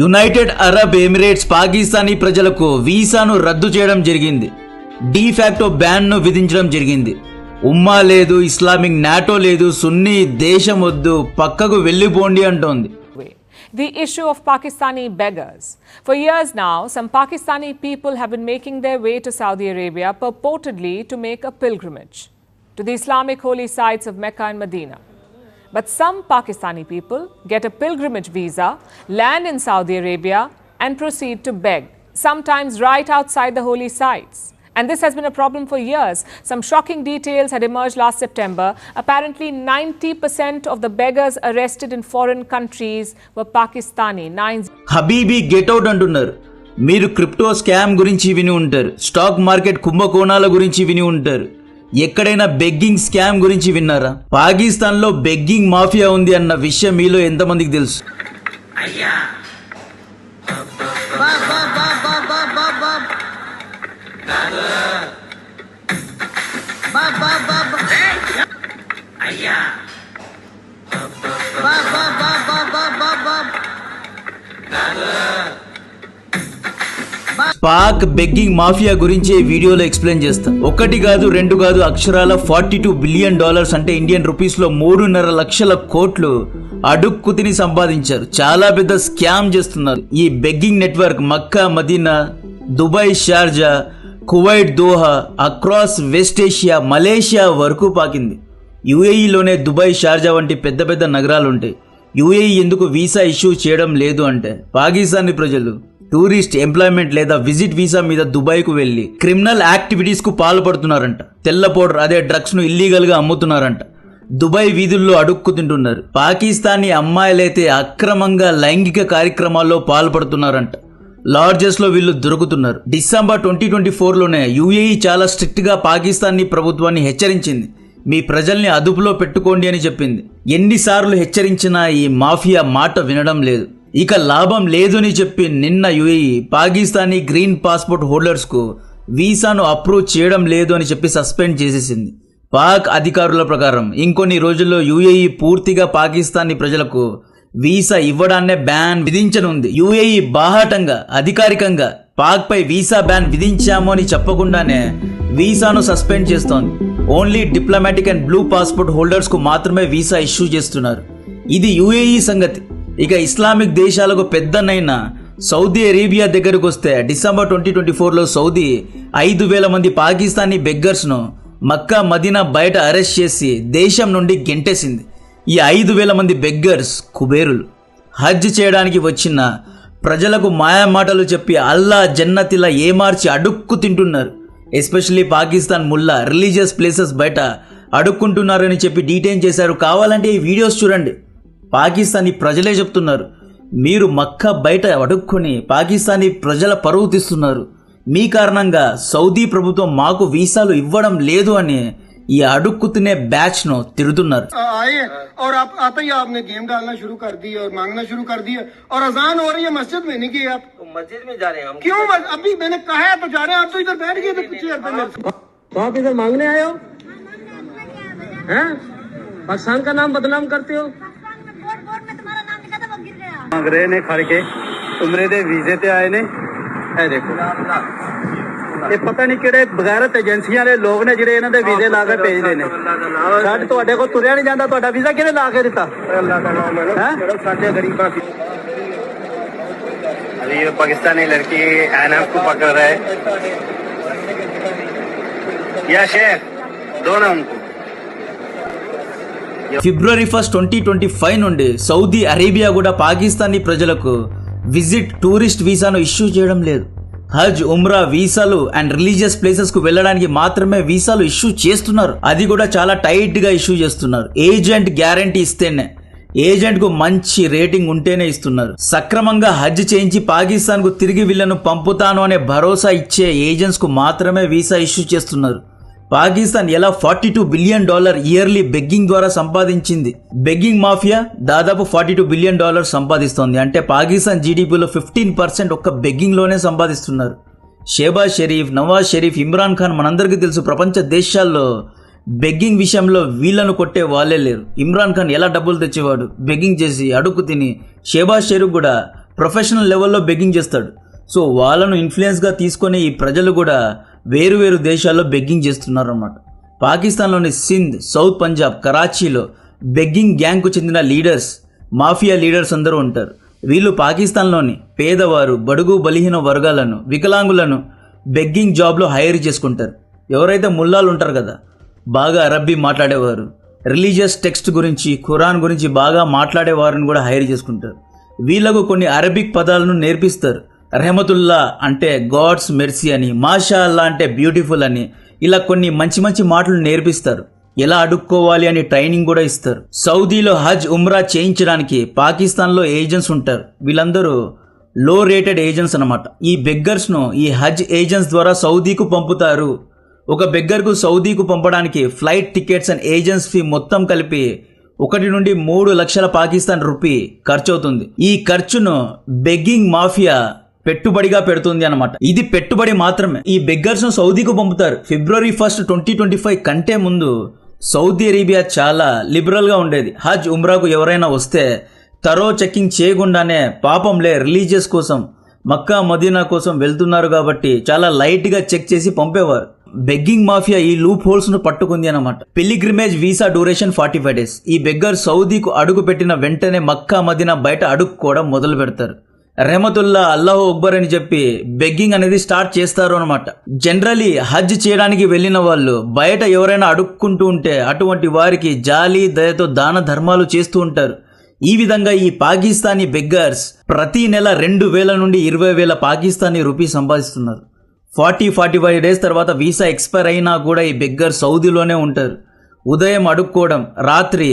United Arab Emirates Pakistani ప్రజలకు వీసాను రద్దు చేయడం జరిగింది డీఫాక్టో బ్యాన్ను విధించడం జరిగింది ఉమ్మా లేదు ఇస్లామిక్ నాటో లేదు సున్నీ దేశం వద్దు పక్కకు వెళ్ళిపోండి అంటోంది. The issue of Pakistani beggars. For years now, some Pakistani people have been making their way to Saudi Arabia purportedly to make a pilgrimage to the Islamic holy sites of Mecca and Medina. But some Pakistani people get a pilgrimage visa, land in Saudi Arabia, and proceed to beg, sometimes right outside the holy sites. And this has been a problem for years. Some shocking details had emerged last September. Apparently, 90% of the beggars arrested in foreign countries were Pakistani. Nine habibi get out అంటున్నారు మీరు crypto scam గురించి విని ఉంటారు stock market కుంభకోణాల గురించి విని ఉంటారు ఎక్కడైనా begging scam గురించి విన్నారా? పాకిస్తాన్లో బెగ్గింగ్ మాఫియా ఉంది అన్న విషయం మీలో ఎంతమందికి తెలుసు? పాక్ బెగ్గింగ్ మాఫియా గురించి వీడియోలో ఎక్స్ప్లెయిన్ చేస్తా. ఒకటి కాదు రెండు కాదు అక్షరాల ఫార్టీ టూ బిలియన్ డాలర్స్ అంటే ఇండియన్ రూపీస్లో మూడున్నర లక్షల కోట్లు అడుక్కు తిని సంపాదించారు. చాలా పెద్ద స్కామ్ చేస్తున్నారు. ఈ begging network Mecca Medina Dubai Sharjah Kuwait Doha across West Asia Malaysia వరకు పాకింది. యుఏఈలోనే దుబాయ్ షార్జా వంటి పెద్ద పెద్ద నగరాలు ఉంటాయి యుఏఈ ఎందుకు వీసా ఇష్యూ చేయడం లేదు అంటే పాకిస్తానీ ప్రజలు టూరిస్ట్ ఎంప్లాయ్మెంట్ లేదా విజిట్ వీసా మీద దుబాయ్కు వెళ్ళి క్రిమినల్ యాక్టివిటీస్కు పాల్పడుతున్నారంట. తెల్ల పౌడర్ అదే డ్రగ్స్ను ఇల్లీగల్గా అమ్ముతున్నారంట. దుబాయ్ వీధుల్లో అడుక్కు తింటున్నారు. పాకిస్తానీ అమ్మాయిలైతే అక్రమంగా లైంగిక కార్యక్రమాల్లో పాల్పడుతున్నారంట. లార్జెస్ట్లో వీళ్ళు దొరుకుతున్నారు. డిసెంబర్ ట్వంటీ ట్వంటీ ఫోర్లోనే యుఏఈ చాలా స్ట్రిక్ట్గా పాకిస్తానీ ప్రభుత్వాన్ని హెచ్చరించింది. మీ ప్రజల్ని అదుపులో పెట్టుకోండి అని చెప్పింది. ఎన్నిసార్లు హెచ్చరించినా ఈ మాఫియా మాట వినడం లేదు. ఇక లాభం లేదని చెప్పి నిన్న యుఏఈ పాకిస్తానీ గ్రీన్ పాస్పోర్ట్ హోల్డర్స్కు వీసాను అప్రూవ్ చేయడం లేదు అని చెప్పి సస్పెండ్ చేసేసింది. పాక్ అధికారుల ప్రకారం ఇంకొన్ని రోజుల్లో యుఏఈ పూర్తిగా పాకిస్తానీ ప్రజలకు వీసా ఇవ్వడాన్నే బ్యాన్ విధించనుంది. యుఏఈ బాహాటంగా అధికారికంగా పాక్పై వీసా బ్యాన్ విధించాము అని చెప్పకుండానే వీసాను సస్పెండ్ చేస్తోంది. Only diplomatic and blue passport హోల్డర్స్కు మాత్రమే వీసా ఇష్యూ చేస్తున్నారు. ఇది యుఏఈ సంగతి. ఇక ఇస్లామిక్ దేశాలకు పెద్దనైన సౌదీ అరేబియా దగ్గరకు వస్తే డిసెంబర్ ట్వంటీ ట్వంటీ ఫోర్లో సౌదీ ఐదు వేల మంది పాకిస్తానీ బెగ్గర్స్ను మక్కా మదీనా బయట అరెస్ట్ చేసి దేశం నుండి గెంటేసింది. ఈ ఐదు వేల మంది బెగ్గర్స్ కుబేరులు. హజ్ చేయడానికి వచ్చిన ప్రజలకు మాయమాటలు చెప్పి అల్లా జన్నతిలా ఏమార్చి అడుక్కు తింటున్నారు. ఎస్పెషల్లీ పాకిస్తాన్ ముల్లా రిలీజియస్ ప్లేసెస్ బయట అడుక్కుంటున్నారని చెప్పి డీటెయిన్ చేశారు. కావాలంటే ఈ వీడియోస్ చూడండి. పాకిస్తానీ ప్రజలే చెప్తున్నారు మీరు మక్కా బయట అడుక్కొని పాకిస్తానీ ప్రజల పరువు తీస్తున్నారు మీ కారణంగా సౌదీ ప్రభుత్వం మాకు వీసాలు ఇవ్వడం లేదు అని ఈ అడుక్కు తినే బ్యాచ్ను తిడుతున్నారు आए हैं और आप आते ही आपने गेम डालना शुरू कर दी और मांगना शुरू कर दिया और अजान हो रही है मस्जिद में नहीं गए आप तो मस्जिद में जा रहे हैं हम क्यों बस- अभी मैंने कहा है तो जा रहे हैं आप तो इधर बैठ गए थे पीछे हटते मेरे से। तो आप इधर मांगने आए हो हैं पाकिस्तान का नाम बदनाम करते हो ਮੰਗ ਰਹੇ ਨੇ ਖੜ ਕੇ ਉਮਰੇ ਦੇ ਵੀਜ਼ੇ ਤੇ ਆਏ ਨੇ ਇਹ ਦੇਖੋ ਇਹ ਪਤਾ ਨਹੀਂ ਕਿਹੜੇ ਬਗੈਰਤ ਏਜੰਸੀਆਂ ਦੇ ਲੋਕ ਨੇ ਜਿਹੜੇ ਇਹਨਾਂ ਦੇ ਵੀਜ਼ੇ ਲਾ ਕੇ ਭੇਜਦੇ ਨੇ ਸਾਡੇ ਤੁਹਾਡੇ ਕੋਲ ਤੁਰਿਆ ਨਹੀਂ ਜਾਂਦਾ ਤੁਹਾਡਾ ਵੀਜ਼ਾ ਕਿਹਨੇ ਲਾ ਕੇ ਦਿੱਤਾ अल्लाह का नाम है ना हैं साढ़े गरीबा की अभी ये पाकिस्तानी लड़की एनएफ को पकड़ रहा है या शेख दो ना उनको February first twenty twenty five నుండి సౌదీ అరేబియా కూడా పాకిస్తానీ ప్రజలకు విజిట్ టూరిస్ట్ వీసాను ఇష్యూ చేయడం లేదు. హజ్ ఉమ్రా వీసాలు అండ్ రిలీజియస్ ప్లేసెస్కు వెళ్ళడానికి మాత్రమే వీసాలు ఇష్యూ చేస్తున్నారు. అది కూడా చాలా టైట్గా ఇష్యూ చేస్తున్నారు. ఏజెంట్ గ్యారంటీ ఇస్తేనే ఏజెంట్కు మంచి రేటింగ్ ఉంటేనే ఇస్తున్నారు. సక్రమంగా హజ్ చేయించి పాకిస్తాన్కు తిరిగి వీళ్ళను పంపుతాను అనే భరోసా ఇచ్చే ఏజెంట్స్కు మాత్రమే వీసా ఇష్యూ చేస్తున్నారు. పాకిస్తాన్ ఎలా forty two billion dollar yearly begging ద్వారా సంపాదించింది? బెగ్గింగ్ మాఫియా దాదాపు ఫార్టీ టూ బిలియన్ డాలర్ సంపాదిస్తోంది. అంటే పాకిస్తాన్ జీడిపిలో ఫిఫ్టీన్ పర్సెంట్ ఒక్క బెగ్గింగ్లోనే సంపాదిస్తున్నారు. షేబాజ్ షరీఫ్ నవాజ్ షరీఫ్ ఇమ్రాన్ ఖాన్ మనందరికీ తెలుసు ప్రపంచ దేశాల్లో బెగ్గింగ్ విషయంలో వీళ్ళను కొట్టే వాళ్ళే లేరు. ఇమ్రాన్ ఖాన్ ఎలా డబ్బులు తెచ్చేవాడు? బెగ్గింగ్ చేసి అడుగు తిని షేబాజ్ షరీఫ్ కూడా ప్రొఫెషనల్ లెవెల్లో బెగ్గింగ్ చేస్తాడు. సో వాళ్ళను ఇన్ఫ్లుయెన్స్గా తీసుకొని ఈ ప్రజలు కూడా వేరు వేరు దేశాల్లో బెగ్గింగ్ చేస్తున్నారు అన్నమాట పాకిస్తాన్లోని సింధ్ సౌత్ పంజాబ్ కరాచీలో బెగ్గింగ్ గ్యాంగ్కు చెందిన లీడర్స్ మాఫియా లీడర్స్ అందరూ ఉంటారు. వీళ్ళు పాకిస్తాన్లోని పేదవారు బడుగు బలిహీన వర్గాలను వికలాంగులను బెగ్గింగ్ జాబ్లో హైర్ చేసుకుంటారు. ఎవరైతే ముల్లాలు ఉంటారు కదా బాగా అరబ్బీ మాట్లాడేవారు. రిలీజియస్ టెక్స్ట్ గురించి ఖురాన్ గురించి బాగా మాట్లాడే వారిని కూడా హైర్ చేసుకుంటారు. వీళ్ళకు కొన్ని అరబిక్ పదాలను నేర్పిస్తారు. రెహమతుల్లా అంటే గాడ్స్ మెర్సీ అని మాషా అల్లా అంటే బ్యూటిఫుల్ అని ఇలా కొన్ని మంచి మంచి మాటలు నేర్పిస్తారు. ఎలా అడుక్కోవాలి అని ట్రైనింగ్ కూడా ఇస్తారు. సౌదీలో హజ్ ఉమ్రా చేయించడానికి పాకిస్తాన్లో ఏజెంట్స్ ఉంటారు. వీళ్ళందరూ లో రేటెడ్ ఏజెంట్స్ అన్నమాట. ఈ బెగ్గర్స్ను ఈ హజ్ ఏజెంట్స్ ద్వారా సౌదీకు పంపుతారు. ఒక బెగ్గర్కు సౌదీకు పంపడానికి flight tickets and agents fee మొత్తం కలిపి ఒకటి నుండి మూడు లక్షల పాకిస్తాన్ రూపీ ఖర్చు అవుతుంది ఈ ఖర్చును బెగ్గింగ్ మాఫియా పెట్టుబడిగా పెడుతుంది అనమాట ఇది పెట్టుబడి మాత్రమే. ఈ బెగ్గర్స్ను సౌదీకు పంపుతారు. February first twenty twenty five కంటే ముందు సౌదీ అరేబియా చాలా లిబరల్గా ఉండేది. హజ్ ఉమ్రాకు ఎవరైనా వస్తే తరో చెక్కింగ్ చేయకుండానే పాపంలే రిలీజియస్ కోసం మక్కా మదీనా కోసం వెళ్తున్నారు కాబట్టి చాలా లైట్గా చెక్ చేసి పంపేవారు. బెగ్గింగ్ మాఫియా ఈ లూప్ హోల్స్ను పట్టుకుంది అనమాట pilgrimage visa duration forty five days. ఈ బెగ్గర్ సౌదీకు అడుగు పెట్టిన వెంటనే మక్కా మదీనా బయట అడుక్కోవడం మొదలు పెడతారు రెమతుల్లా అల్లాహ్ అక్బర్ అని చెప్పి బెగ్గింగ్ అనేది స్టార్ట్ చేస్తారు అనమాట జనరలీ హజ్ చేయడానికి వెళ్ళిన వాళ్ళు బయట ఎవరైనా అడుక్కుంటూ ఉంటే అటువంటి వారికి జాలి దయతో దాన ధర్మాలు చేస్తూ ఉంటారు. ఈ విధంగా ఈ పాకిస్తానీ బెగ్గర్స్ ప్రతి నెల రెండు వేల నుండి ఇరవై వేల పాకిస్తానీ రూపీ సంపాదిస్తున్నారు. ఫార్టీ ఫార్టీ ఫైవ్ డేస్ తర్వాత వీసా ఎక్స్పైర్ అయినా కూడా ఈ బెగ్గర్ సౌదీలోనే ఉంటారు. ఉదయం అడుక్కోవడం రాత్రి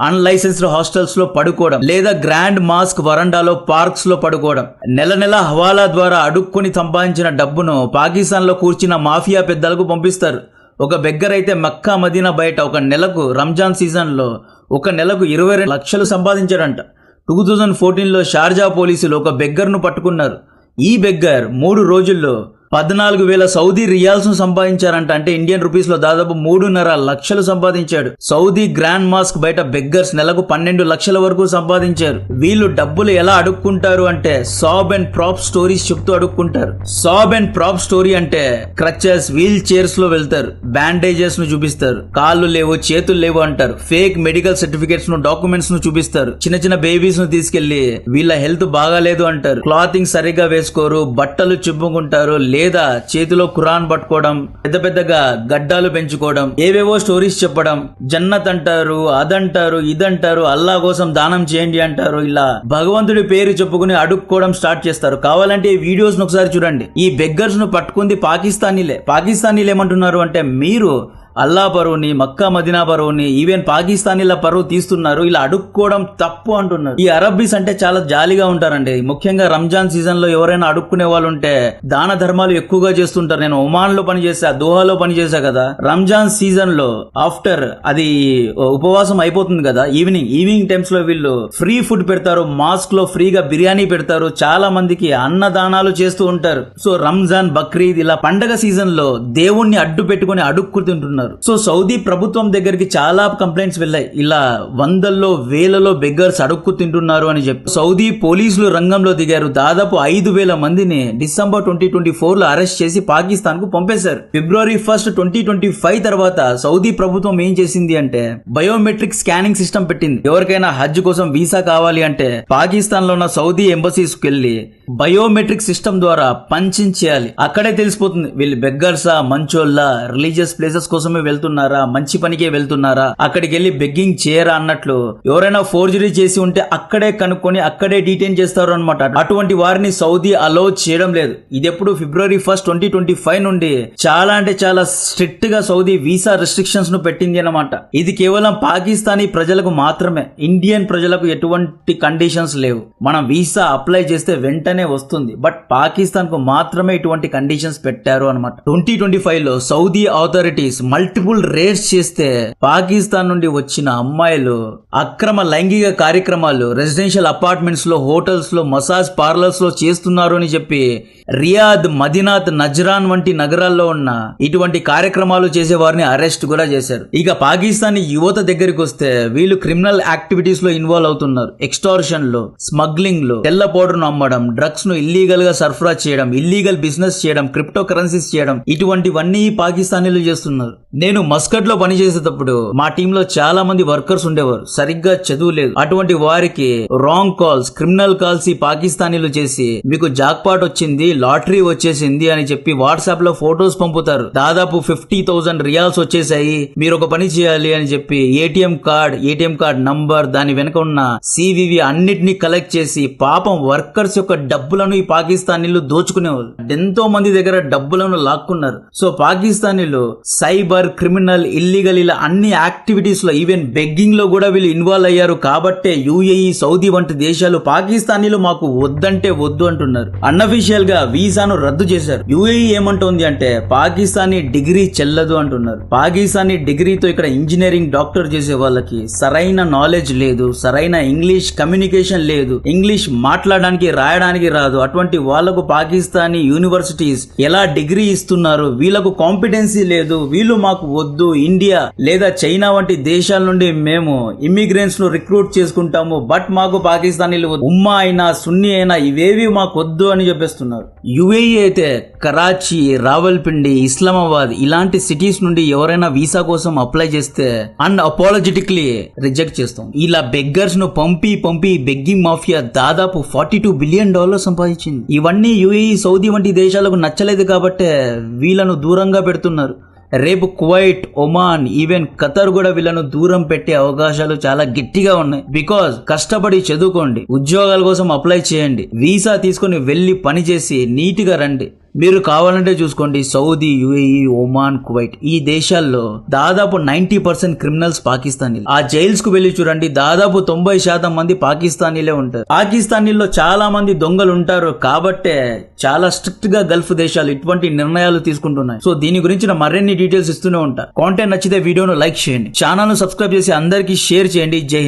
అన్లైసెన్స్డ్ హాస్టల్స్లో పడుకోవడం లేదా గ్రాండ్ మాస్క్ వరండాలో పార్క్స్లో పడుకోవడం. నెల నెల హవాలా ద్వారా అడుక్కుని సంపాదించిన డబ్బును పాకిస్తాన్లో కూర్చిన మాఫియా పెద్దలకు పంపిస్తారు. ఒక బెగ్గర్ అయితే మక్కా మదీనా బయట ఒక నెలకు రంజాన్ సీజన్లో ఒక నెలకు ఇరవై రెండు లక్షలు సంపాదించాడంట. టూ థౌజండ్ ఫోర్టీన్లో షార్జా పోలీసులు ఒక బెగ్గర్ను పట్టుకున్నారు. ఈ బెగ్గర్ మూడు రోజుల్లో పద్నాలుగు వేల సౌదీ రియాల్స్ను సంపాదించారంట. అంటే ఇండియన్ రూపీస్లో దాదాపు మూడున్నర లక్షలు సంపాదించాడు. సౌదీ గ్రాండ్ మాస్క్ బయట బెగ్గర్స్ నెలకు పన్నెండు లక్షల వరకు సంపాదించారు. వీళ్ళు డబ్బులు ఎలా అడుక్కుంటారు అంటే సాబ్ అండ్ ప్రాప్ స్టోరీస్ చెప్తూ అడుక్కుంటారు. సాబ్ అండ్ ప్రాప్ స్టోరీ అంటే క్రచెస్ వీల్ చైర్స్లో వెళ్తారు. బ్యాండేజెస్ను చూపిస్తారు. కాళ్ళు లేవు చేతులు లేవు అంటారు. ఫేక్ మెడికల్ సర్టిఫికేట్స్ను డాక్యుమెంట్స్ను చూపిస్తారు. చిన్న చిన్న బేబీస్ను తీసుకెళ్ళి వీళ్ళ హెల్త్ బాగాలేదు అంటారు. క్లాతింగ్ సరిగ్గా వేసుకోరు బట్టలు చుప్పుకుంటారు లేదా చేతిలో ఖురాన్ పట్టుకోవడం పెద్ద పెద్దగా గడ్డాలు పెంచుకోవడం ఏవేవో స్టోరీస్ చెప్పడం జన్నత్ అంటారు అదంటారు ఇదంటారు అల్లా కోసం దానం చేయండి అంటారు ఇలా భగవంతుడి పేరు చెప్పుకుని అడుక్కోవడం స్టార్ట్ చేస్తారు. కావాలంటే ఈ వీడియోస్ ఒకసారి చూడండి. ఈ బెగ్గర్స్ను పట్టుకుంది పాకిస్తానీలే. పాకిస్తానీలు ఏమంటున్నారు అంటే మీరు అల్లా పరువుని మక్కా మదీనా పరువుని ఈవెన్ పాకిస్తానీల పరువు తీస్తున్నారు. ఇలా అడుక్కోవడం తప్పు అంటున్నారు. ఈ అరబ్బీస్ అంటే చాలా జాలిగా ఉంటారండి. ముఖ్యంగా రంజాన్ సీజన్లో ఎవరైనా అడుక్కునే వాళ్ళు ఉంటే దాన ధర్మాలు ఎక్కువగా చేస్తుంటారు. నేను ఒమాన్లో పనిచేసా దోహాలో పనిచేసా కదా. రంజాన్ సీజన్లో ఆఫ్టర్ అది ఉపవాసం అయిపోతుంది కదా. ఈవినింగ్ ఈవినింగ్ టైమ్స్లో వీళ్ళు ఫ్రీ ఫుడ్ పెడతారు. మాస్క్లో ఫ్రీగా బిర్యానీ పెడతారు. చాలా మందికి అన్నదానాలు చేస్తూ ఉంటారు. సో రంజాన్ బక్రీద్ ఇలా పండగ సీజన్లో దేవుణ్ణి అడ్డు పెట్టుకుని అడుక్కు తింటున్నారు సో సౌదీ ప్రభుత్వం దగ్గరికి చాలా కంప్లైంట్స్ వెళ్ళాయి. ఇలా వందల్లో వేలలో బెగ్గర్స్ అడుక్కు తింటున్నారు అని చెప్పి. సౌదీ పోలీసులు రంగంలో దిగారు. దాదాపు ఐదు వేల మందిని డిసెంబర్ ట్వంటీ ట్వంటీ ఫోర్లో అరెస్ట్ చేసి పాకిస్తాన్కు పంపేశారు. February first twenty twenty five తర్వాత సౌదీ ప్రభుత్వం ఏం చేసింది అంటే బయోమెట్రిక్ స్కానింగ్ సిస్టమ్ పెట్టింది. ఎవరికైనా హజ్ కోసం వీసా కావాలి అంటే పాకిస్తాన్లో ఉన్న సౌదీ ఎంబసీస్కు వెళ్ళి బయోమెట్రిక్ సిస్టమ్ ద్వారా పంచింగ్ చేయాలి. అక్కడే తెలిసిపోతుంది. వీళ్ళు బెగ్గర్సా మంచోళ్ళ రిలీజియస్ ప్లేసెస్ కోసమే వెళ్తున్నారా మంచి పనికే వెళ్తున్నారా అక్కడికి వెళ్ళి బెగ్గింగ్ చేయరా అన్నట్లు ఎవరైనా ఫోర్జరీ చేసి ఉంటే అక్కడే కనుక్కొని అక్కడే డీటైన్ చేస్తారు అనమాట అటువంటి వారిని సౌదీ అలో చేయడం లేదు. ఇది ఎప్పుడు February first twenty twenty five నుండి చాలా అంటే చాలా స్ట్రిక్ట్గా సౌదీ వీసా రిస్ట్రిక్షన్స్ను పెట్టింది అనమాట ఇది కేవలం పాకిస్తానీ ప్రజలకు మాత్రమే. ఇండియన్ ప్రజలకు ఎటువంటి కండిషన్స్ లేవు. మనం వీసా అప్లై చేస్తే వెంటనే గానే వస్తుంది. బట్ పాకిస్తాన్కు మాత్రమే ఇటువంటి కండిషన్స్ పెట్టారు అనమాట ట్వంటీ ట్వంటీ ఫైవ్లో సౌదీ అథారిటీస్ మల్టిపుల్ రేట్స్ చేస్తే పాకిస్తాన్ నుండి వచ్చిన అమ్మాయిలు అక్రమ లైంగిక కార్యక్రమాలు రెసిడెన్షియల్ అపార్ట్మెంట్స్లో హోటల్స్లో మసాజ్ పార్లర్స్లో చేస్తున్నారు అని చెప్పి రియాద్ మదినాథ్ నజ్రాన్ వంటి నగరాల్లో ఉన్న ఇటువంటి కార్యక్రమాలు చేసే వారిని అరెస్ట్ కూడా చేశారు. ఇక పాకిస్తాన్ యువత దగ్గరికి వస్తే వీళ్ళు క్రిమినల్ యాక్టివిటీస్లో ఇన్వాల్వ్ అవుతున్నారు. ఎక్స్టార్షన్లో స్మగ్లింగ్లో తెల్ల పౌడర్ను అమ్మడం డ్రగ్స్ డ్రగ్స్ను ఇల్లీగల్గా సరఫరా చేయడం ఇల్లీగల్ బిజినెస్ చేయడం క్రిప్టో కరెన్సీస్ చేయడం ఇటువంటివన్నీ పాకిస్తానీలు చేస్తున్నారు. నేను మస్కట్లో పనిచేసేటప్పుడు మా టీంలో చాలా మంది వర్కర్స్ ఉండేవారు. సరిగ్గా చదువు లేదు. అటువంటి వారికి రాంగ్ కాల్స్ క్రిమినల్ కాల్స్ ఈ పాకిస్తానీలు చేసి మీకు జాక్పాట్ వచ్చింది లాటరీ వచ్చేసింది అని చెప్పి వాట్సాప్లో ఫొటోస్ పంపుతారు. దాదాపు ఫిఫ్టీ థౌసండ్ రియాల్స్ వచ్చేసాయి మీరు ఒక పని చేయాలి అని చెప్పి ATM card ATM card number దాని వెనక ఉన్న సివివి అన్నిటినీ కలెక్ట్ చేసి పాపం వర్కర్స్ యొక్క డబ్బులను ఈ పాకిస్తానీలు దోచుకునేవాళ్ళు. ఎంతో మంది దగ్గర డబ్బులను లాక్కున్నారు. సో పాకిస్తానీలు సైబర్ క్రిమినల్ ఇల్లీగల్ ఇలా అన్ని యాక్టివిటీస్లో ఈవెన్ బెగ్గింగ్లో కూడా వీళ్ళు ఇన్వాల్వ్ అయ్యారు. కాబట్టే యుఏఈ సౌదీ వంటి దేశాలు పాకిస్తానీలు మాకు వద్దంటే వద్దు అంటున్నారు. అన్అఫీషియల్గా వీసాను రద్దు చేశారు. యుఏఈ ఏమంటోంది అంటే పాకిస్తానీ డిగ్రీ చెల్లదు అంటున్నారు. పాకిస్తానీ డిగ్రీతో ఇక్కడ ఇంజనీరింగ్ డాక్టర్ చేసే వాళ్ళకి సరైన నాలెడ్జ్ లేదు సరైన ఇంగ్లీష్ కమ్యూనికేషన్ లేదు. ఇంగ్లీష్ మాట్లాడడానికి రాయడానికి రాదు. అటువంటి వాళ్ళకు పాకిస్తానీ యూనివర్సిటీస్ ఎలా డిగ్రీ ఇస్తున్నారు? వీళ్ళకు కాంపిటెన్సీ లేదు. వీళ్ళు మాకు వద్దు. ఇండియా లేదా చైనా వంటి దేశాల నుండి మేము ఇమ్మిగ్రెంట్స్ను రిక్రూట్ చేసుకుంటాము. బట్ మాకు పాకిస్తానీలు ఉమ్మా అయినా సున్నీ అయినా ఇవేవి మాకు వద్దు అని చెప్పేస్తున్నారు. యుఏఈ అయితే కరాచీ రావల్పిండి ఇస్లామాబాద్ ఇలాంటి సిటీస్ నుండి ఎవరైనా వీసా కోసం అప్లై చేస్తే అన్ అపాలజెటిక్లీ రిజెక్ట్ చేస్తాం. ఇలా బెగ్గర్స్ను పంపి పంపి బెగ్గింగ్ మాఫియా దాదాపు ఫార్టీ టూ బిలియన్ డాలర్ సంపాదించింది. ఇవన్నీ యుఏఈ సౌదీ వంటి దేశాలకు నచ్చలేదు కాబట్టే వీళ్ళను దూరంగా పెడుతున్నారు. రేపు కువైట్ ఒమాన్ ఈవెన్ ఖతర్ కూడా వీళ్ళను దూరం పెట్టే అవకాశాలు చాలా గట్టిగా ఉన్నాయి. బికాజ్ కష్టపడి చదువుకోండి ఉద్యోగాల కోసం అప్లై చేయండి వీసా తీసుకొని వెళ్ళి పని చేసి నీట్గా రండి. మీరు కావాలంటే చూసుకోండి సౌదీ యుఏఈ ఒమాన్ కువైట్. ఈ దేశాల్లో దాదాపు నైన్టీ పర్సెంట్ క్రిమినల్స్ పాకిస్తానీ ఆ జైల్స్కు వెళ్ళి చూడండి దాదాపు తొంభై శాతం మంది పాకిస్తానీలే ఉంటారు. పాకిస్తానీల్లో చాలా మంది దొంగలు ఉంటారు కాబట్టే చాలా స్ట్రిక్ట్గా గల్ఫ్ దేశాలు ఇటువంటి నిర్ణయాలు తీసుకుంటున్నాయి. సో దీని గురించిన మరిన్ని డీటెయిల్స్ ఇస్తూనే ఉంటా. కాంటెంట్ నచ్చితే వీడియోను లైక్ చేయండి. ఛానల్ సబ్స్క్రైబ్ చేసి అందరికీ షేర్ చేయండి. జై